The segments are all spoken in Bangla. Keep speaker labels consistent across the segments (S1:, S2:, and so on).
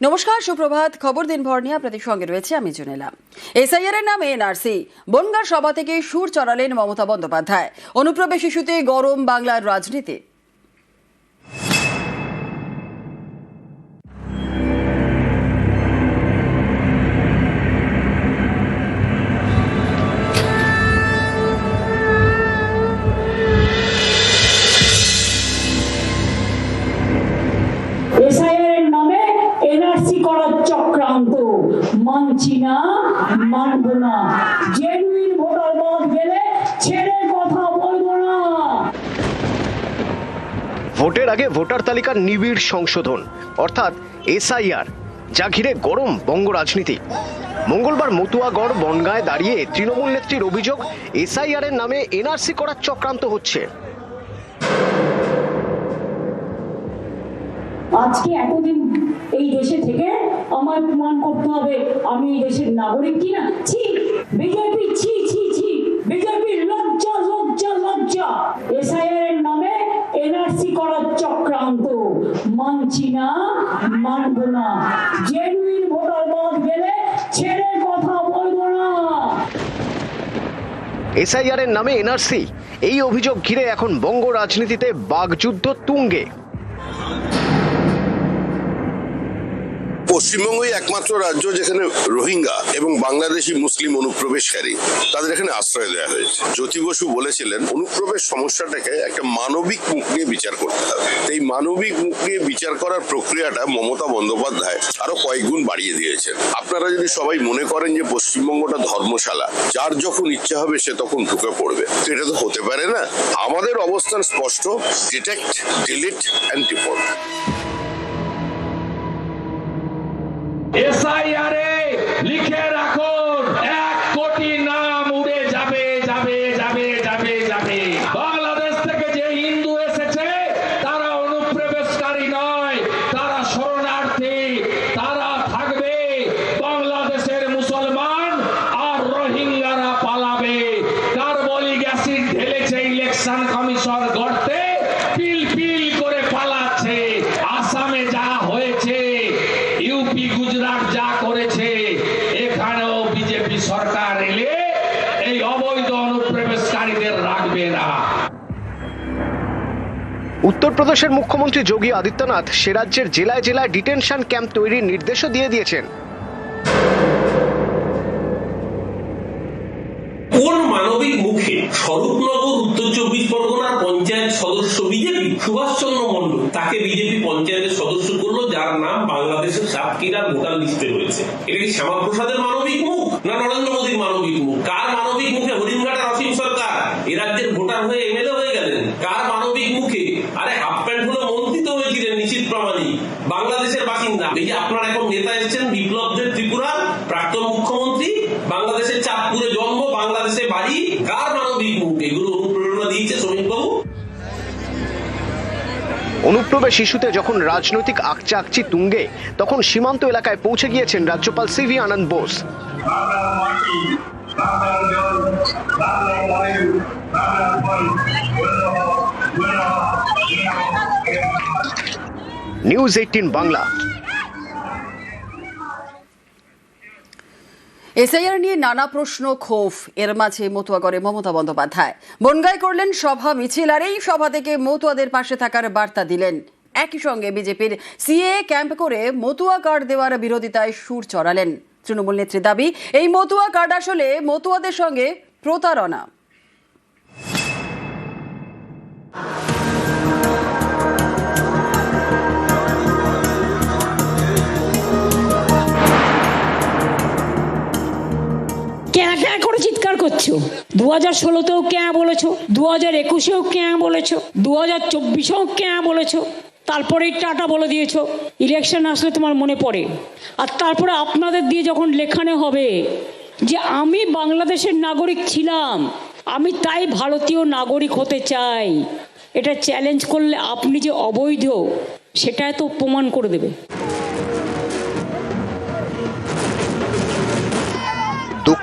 S1: নমস্কার, সুপ্রভাত। খবর দিন ভর নিয়ে আপনাদের সঙ্গে রয়েছে আমি জুনেলা। এসআইআর এর নামে এনআরসি বনগার সভা থেকে সুর চড়ালেন মমতা বন্দ্যোপাধ্যায়। অনুপ্রবেশ ইস্যুতে গরম বাংলার রাজনীতি
S2: আগে ভোটার তালিকার নিবিড় সংশোধন, অর্থাৎ এসআইআর, যা ঘিরে গরম বঙ্গ রাজনীতি। মঙ্গলবার মতুয়াগড় বনগায় দাঁড়িয়ে তৃণমূল নেত্রীর অভিযোগ, এসআইআর এর নামে এনআরসি করার চক্রান্ত হচ্ছে।
S3: আজকে এতদিন এই দেশে থেকে আমার প্রমাণ করতে হবে, আমি এই দেশের নাগরিক কিনা? ছি, বিজেপি, ছি বিজেপি লজ্জা লজ্জা লজ্জা এসআইআর এর নামে এনআরসি করার চক্রান্ত মানছি না মানব না জেনুইন ভোটার বাদ গেলে ছেড়ে কথা বলব না
S2: এসআইআর এর নামে এনআরসি এই অভিযোগ ঘিরে এখন বঙ্গ রাজনীতিতে বাগযুদ্ধ তুঙ্গে।
S4: পশ্চিমবঙ্গই একমাত্র রাজ্য যেখানে রোহিঙ্গা এবং বাংলাদেশি মুসলিম অনুপ্রবেশকারী তাদের এখানে আশ্রয় দেওয়া হয়েছে। জ্যোতি বসু বলেছিলেন, অনুপ্রবেশ সমস্যাটাকে একটা মানবিক মুখ নিয়ে বিচার করতে হবে। এই মানবিক মুখ নিয়ে বিচার করার প্রক্রিয়াটা মমতা বন্দ্যোপাধ্যায় আরও কয়েকগুণ বাড়িয়ে দিয়েছেন। আপনারা যদি সবাই মনে করেন যে পশ্চিমবঙ্গটা ধর্মশালা, যার যখন ইচ্ছা হবে সে তখন ঢুকে পড়বে। এটা তো হতে পারে না। আমাদের অবস্থান স্পষ্ট ডিটেক্ট ডিলিট অ্যান্ড
S5: এসআইআরে লিখে রাখুন এক কোটি নাম উড়ে যাবে যাবে যাবে যাবে যাবে বাংলাদেশ থেকে যে হিন্দু এসেছে তারা অনুপ্রবেশকারী নয় তারা শরণার্থী তারা থাকবে বাংলাদেশের মুসলমান আর রোহিঙ্গারা পালাবে কার্বলিক অ্যাসিড ঢেলেছে ইলেকশন কমিশন গড়তে পিল পিল করে পালাচ্ছে আসামে যা হয়েছে ইউপি গুজরাট যা করেছে এখানেও বিজেপি সরকার এলে এই অবৈধ অনুপ্রবেশকারীদের রাখবে না।
S2: উত্তরপ্রদেশের মুখ্যমন্ত্রী যোগী আদিত্যনাথ সে রাজ্যের জেলায় জেলায় ডিটেনশন ক্যাম্প তৈরির নির্দেশও দিয়ে দিয়েছেন।
S6: কোন মানবিক মুখে স্বরূপনগর উত্তর চব্বিশ পরগনার পঞ্চায়েত সদস্য বিজেপি? সুভাষচন্দ্র মন্ডল তাকে বিজেপি পঞ্চায়েতের সদস্য করল, যার নাম বাংলাদেশের সাতক্ষীরার ভোটার লিস্টে রয়েছে। এটা কি শ্যামাপ্রসাদের মানবিক মুখ না নরেন্দ্র মোদীর মানবিক মুখ? কার মানবিক মুখে হরিণঘাটার অসীম সরকার? এ রাজ্যের ভোটার হয়ে এমএলএ হয়ে গেলেন। কার মানবিক মুখে? আরে হাফ প্যান্ট হলে মন্ত্রী তো হয়েছিলেন নিশ্চিত প্রামাণিক। বাংলাদেশের বাসিন্দা। এই যে আপনার এখন নেতা এসেছেন বিপ্লবদের ত্রিপুরা, প্রাক্তন মুখ্যমন্ত্রী, বাংলাদেশের চাঁদপুরে
S2: অনুপ্রবেশ ইস্যুতে যখন রাজনৈতিক আকচাকচি তুঙ্গে, তখন সীমান্ত এলাকায় পৌঁছে গিয়েছেন রাজ্যপাল CV Ananda Bose. News eighteen Bangla.
S1: SIR নিয়ে নানা প্রশ্ন, ক্ষোভ। এর মাঝে মতুয়া করে মমতা বন্দ্যোপাধ্যায়। বনগায় করলেন সভা মিছিল আর এই সভা থেকে মতুয়াদের পাশে থাকার বার্তা দিলেন। একই সঙ্গে বিজেপির সিএ ক্যাম্প করে মতুয়া কার্ড দেওয়ার বিরোধিতায় সুর চড়ালেন। তৃণমূল নেত্রী দাবি, এই মতুয়া কার্ড আসলে মতুয়াদের সঙ্গে প্রতারণা।
S3: করছ দু হাজার ষোলোতেও ক্যাঁ বলেছ? দু হাজার একুশেও ক্যাঁ বলেছ? দু হাজার চব্বিশেও ক্যাঁ বলেছ? তারপরেই টাটা বলে দিয়েছ। ইলেকশন আসলে তোমার মনে পড়ে। আর তারপরে আপনাদের দিয়ে যখন লেখানো হবে যে আমি বাংলাদেশের নাগরিক ছিলাম, আমি তাই ভারতীয় নাগরিক হতে চাই, এটা চ্যালেঞ্জ করলে আপনি যে অবৈধ, সেটা তো প্রমাণ করে দেবে।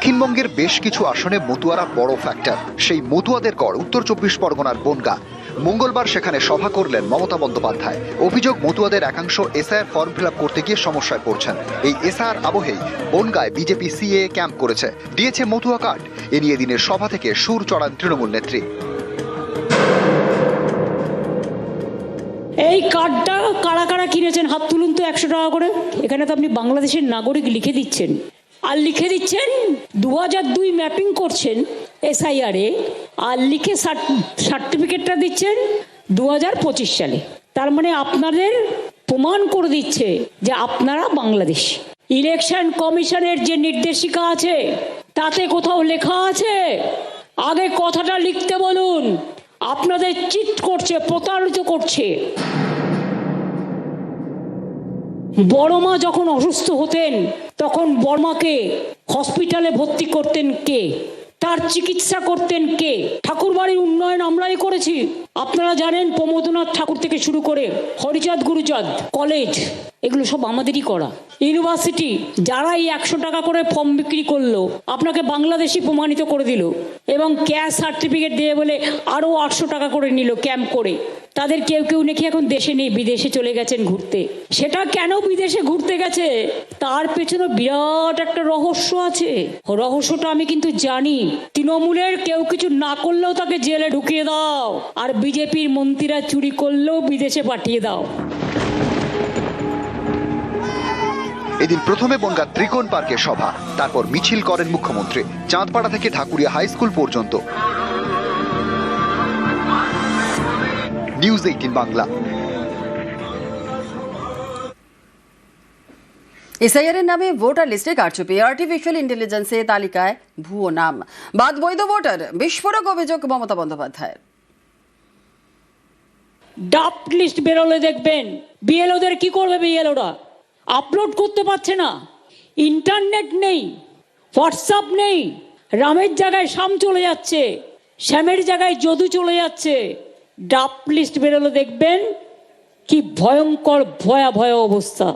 S7: দক্ষিণবঙ্গের বেশ কিছু আসনে মতুয়ারা বড় ফ্যাক্টর সেই মতুয়াদের গড় উত্তর চব্বিশ পরগনার বনগা। মঙ্গলবার সেখানে সভা করলেন মমতা বন্দ্যোপাধ্যায়। অভিযোগ, মতুয়াদের একাংশ এসআইআর ফর্ম ফিল করতে গিয়ে সমস্যায় পড়ছেন। এই এসআর আবহেই বনগায় বিজেপি সিএ ক্যাম্প করেছে। দিয়েছে মতুয়া কার্ড। এ নিয়ে দিনের সভা থেকে সুর চড়ান তৃণমূল নেত্রী।
S3: এই কার্ডটা কারা কারা কিনেছেন? হাত তুলুন তো একশো টাকা করে। এখানে তো আপনি বাংলাদেশের নাগরিক লিখে দিচ্ছেন। আর লিখে দিচ্ছেন দু দুই ম্যাপিং করছেন এসআইআরে, আর লিখে সার্টিফিকেটটা দিচ্ছেন দু হাজার পঁচিশ সালে। তার মানে আপনাদের প্রমাণ করে দিচ্ছে যে আপনারা বাংলাদেশ। ইলেকশন কমিশনের যে নির্দেশিকা আছে, তাতে কোথাও লেখা আছে, আগে কথাটা লিখতে বলুন, আপনাদের চিট করছে, প্রতারিত করছে। বড়মা যখন অসুস্থ হতেন, তখন বর্মাকে হসপিটালে ভর্তি করতেন কে? তার চিকিৎসা করতেন কে? ঠাকুরবাড়ির উন্নয়ন আমরাই করেছি। আপনারা জানেন প্রমোদনাথ ঠাকুর থেকে শুরু করে হরিচাঁদ, গুরুচাঁদ, কলেজ, এগুলো সব আমাদেরই করা। ইউনিভার্সিটি যারা এই একশো টাকা করে ফর্ম বিক্রি করল, আপনাকে বাংলাদেশি প্রমাণিত করে দিল এবং ক্যাশ সার্টিফিকেট দিয়ে বলে আরও আটশো টাকা করে নিল ক্যাম্প করে। তাদের কেউ কেউ নাকি এখন দেশে নেই, বিদেশে চলে গেছেন ঘুরতে। সেটা কেন বিদেশে ঘুরতে গেছে? তার পেছনে বিরাট একটা রহস্য আছে। রহস্যটা আমি কিন্তু জানি। তৃণমূলের কেউ কিছু না করলেও তাকে জেলে ঢুকিয়ে দাও। আর বিজেপির মন্ত্রীরা চুরি করলেও বিদেশে পাঠিয়ে দাও।
S7: এদিন প্রথমে বনগা ত্রিকোণ পার্কে সভা তারপর মিছিল করেন মুখ্যমন্ত্রী চাঁদপাড়া থেকে ঢাকুরিয়া হাই স্কুল পর্যন্ত। News eighteen Bangla.
S1: এসআইআর এর নামে ভোটার লিস্টে কারচুপি আর্টিফিশিয়াল ইন্টেলিজেন্সে তালিকায় ভুয়ো নাম। বাদ বৈধ ভোটার। বিস্ফোরক অভিযোগ মমতা বন্দ্যোপাধ্যায়ের।
S3: ডাপ লিস্ট বেরোলে দেখবেন বিএলওদের কি করবে বিএলওরা? আপলোড করতে পারছে না। ইন্টারনেট নেই, হোয়াটসঅ্যাপ নেই, রামের জায়গায় শাম চলে যাচ্ছে, শ্যামের জায়গায় যদু চলে যাচ্ছে। ডাপ লিস্ট বেরোলে দেখবেন কি ভয়ঙ্কর, ভয়াবহ অবস্থা।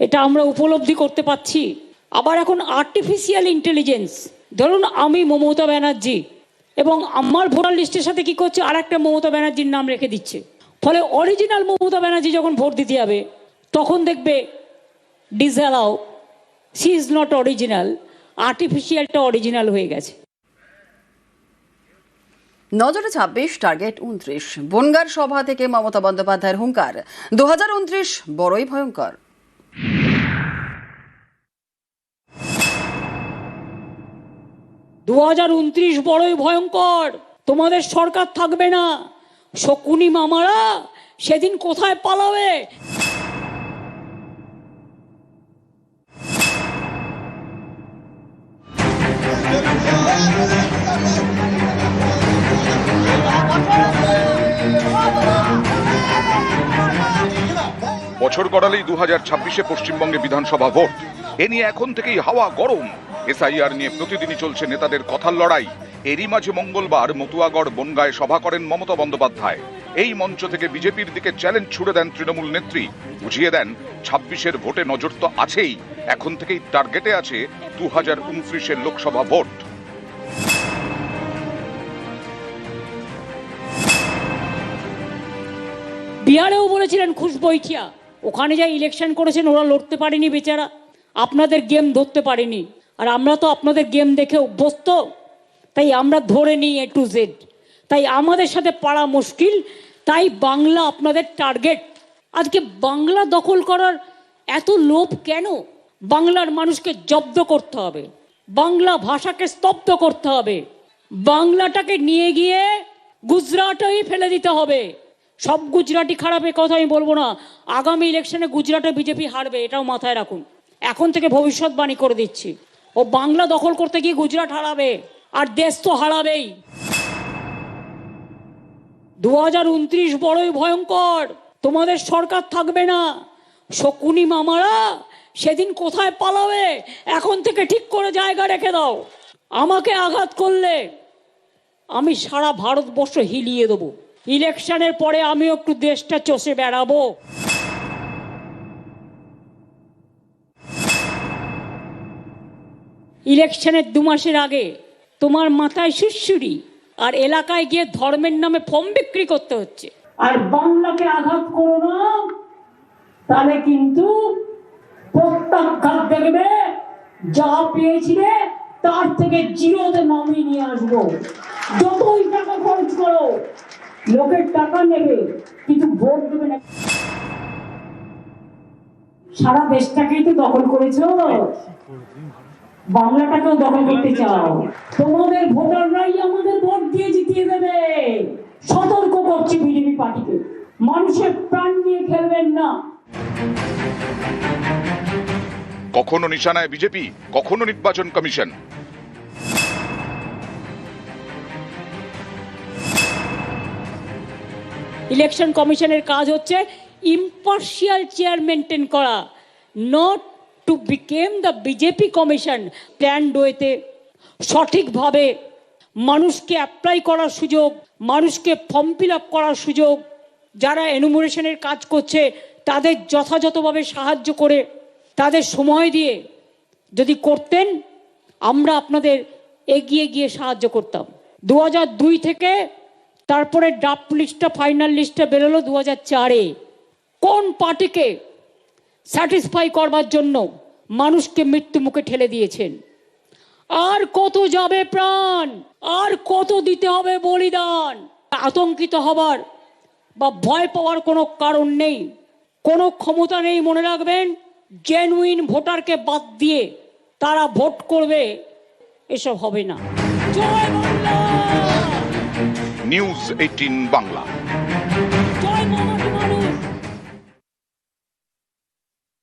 S3: এটা আমরা উপলব্ধি করতে পারছি। আবার এখন আর্টিফিশিয়াল ইন্টেলিজেন্স ধরুন আমি মমতা ব্যানার্জি এবং আমার ভোটার লিস্টের সাথে কি করছে? আর একটা মমতা ব্যানার্জির নাম রেখে দিচ্ছে। ফলে অরিজিনাল মমতা ব্যানার্জি যখন ভোট দিতে যাবে তখন দেখবে disallow she is not original আর্টিফিশিয়ালটা original হয়ে গেছে।
S1: নজরে ছাব্বিশ টার্গেট উনত্রিশ বনগার সভা থেকে মমতা বন্দ্যোপাধ্যায়ের হুঙ্কার। দু হাজার উনত্রিশ বড়ই ভয়ঙ্কর।
S3: দু হাজার উনত্রিশ বড়ই ভয়ঙ্কর। তোমাদের সরকার থাকবে না। শকুনি মামারা সেদিন কোথায় পালাবে?
S8: বছর গড়ালেই দু হাজার ছাব্বিশে পশ্চিমবঙ্গে বিধানসভা ভোট। এ নিয়ে এখন থেকেই হাওয়া গরম। এসআইআর নিয়ে প্রতিদিনই চলছে নেতাদের কথার লড়াই। এরই মাঝে মঙ্গলবার মতুয়াগড় বনগায় সভা করেন মমতা বন্দ্যোপাধ্যায়। এই মঞ্চ থেকে বিজেপির দিকে চ্যালেঞ্জ ছুড়ে দেন তৃণমূল নেত্রী। বুঝিয়ে দেন, ছাব্বিশের ভোটে নজর তো আছেই। এখন থেকেই টার্গেটে আছে দু হাজার উনত্রিশের লোকসভা ভোট।
S3: বিহারেও বলেছিলেন খুশ বৈঠিয়া। ওখানে যা ইলেকশন করেছেন, ওরা লড়তে পারেনি বেচারা। আপনাদের গেম ধরতে পারেনি। আর আমরা তো আপনাদের গেম দেখে অভ্যস্ত। তাই আমরা ধরে নিই এ টু জেড তাই আমাদের সাথে পারা মুশকিল, তাই বাংলা আপনাদের টার্গেট আজকে বাংলা দখল করার এত লোভ কেন? বাংলার মানুষকে জব্দ করতে হবে। বাংলা ভাষাকে স্তব্ধ করতে হবে। বাংলাটাকে নিয়ে গিয়ে গুজরাটেই ফেলে দিতে হবে। সব গুজরাটি খারাপ, এ কথা আমি বলব না। আগামী ইলেকশনে গুজরাটে বিজেপি হারবে, এটাও মাথায় রাখুন। এখন থেকে ভবিষ্যৎবাণী করে দিচ্ছি। ও বাংলা দখল করতে গিয়ে গুজরাট হারাবে। আর দেশ তো হারাবেই। দু হাজার উনত্রিশ বড়ই ভয়ঙ্কর। তোমাদের সরকার থাকবে না। শকুনি মামারা সেদিন কোথায় পালাবে, এখন থেকে ঠিক করে জায়গা রেখে দাও। আমাকে আঘাত করলে আমি সারা ভারতবর্ষ হিলিয়ে দেবো। ইলেকশনের পরে আমিও একটু দেশটা চষে বেড়াবো। ইলেকশনের দু মাসের আগে তোমার মাথায় সুরসুরি আর এলাকায় গিয়ে ধর্মের নামে ফর্ম বিক্রি করতে হচ্ছে। আর বাংলাকে আঘাত করো না, তাহলে কিন্তু প্রত্যাঘাত দেখবে, যা পেয়েছিলে তার থেকে জিরোতে নামিয়ে নিয়ে আসব। যতই টাকা খরচ করো, লোকের টাকা নেবে, কিন্তু ভোট দেবে না। সারা দেশটাকেই তো দখল করেছ। বাংলাটাকেও দখল করতে চাও। তোমাদের ভোটাররাই আমাদের ভোট দিয়ে জিতিয়ে দেবে। সতর্ক করছি বিজেপি পার্টিকে। মানুষের প্রাণ নিয়ে খেলবেন না।
S8: কখনো নিশানায় বিজেপি কখনো নির্বাচন কমিশন।
S3: ইলেকশন কমিশনের কাজ হচ্ছে ইম্পার্শিয়াল চেয়ার মেনটেন করা not to become the BJP commission plan ওয়েতে সঠিকভাবে মানুষকে অ্যাপ্লাই করার সুযোগ, মানুষকে ফর্ম ফিল আপ করার সুযোগ, যারা এনুমোরেশনের কাজ করছে, তাদের যথাযথভাবে সাহায্য করে, তাদের সময় দিয়ে যদি করতেন, আমরা আপনাদের এগিয়ে গিয়ে সাহায্য করতাম। দু দুই থেকে তারপরে ড্রাফট লিস্টটা ফাইনাল লিস্টটা বেরোলো দু হাজার চারে। কোন পার্টিকে স্যাটিসফাই করবার জন্য মানুষকে মৃত্যু মুখে ঠেলে দিয়েছেন। আর কত যাবে প্রাণ? আর কত দিতে হবে বলিদান? আতঙ্কিত হবার বা ভয় পাওয়ার কোনো কারণ নেই। কোনো ক্ষমতা নেই, মনে রাখবেন। জেনুইন ভোটারকে বাদ দিয়ে তারা ভোট করবে, এসব হবে না।
S8: News eighteen Bangla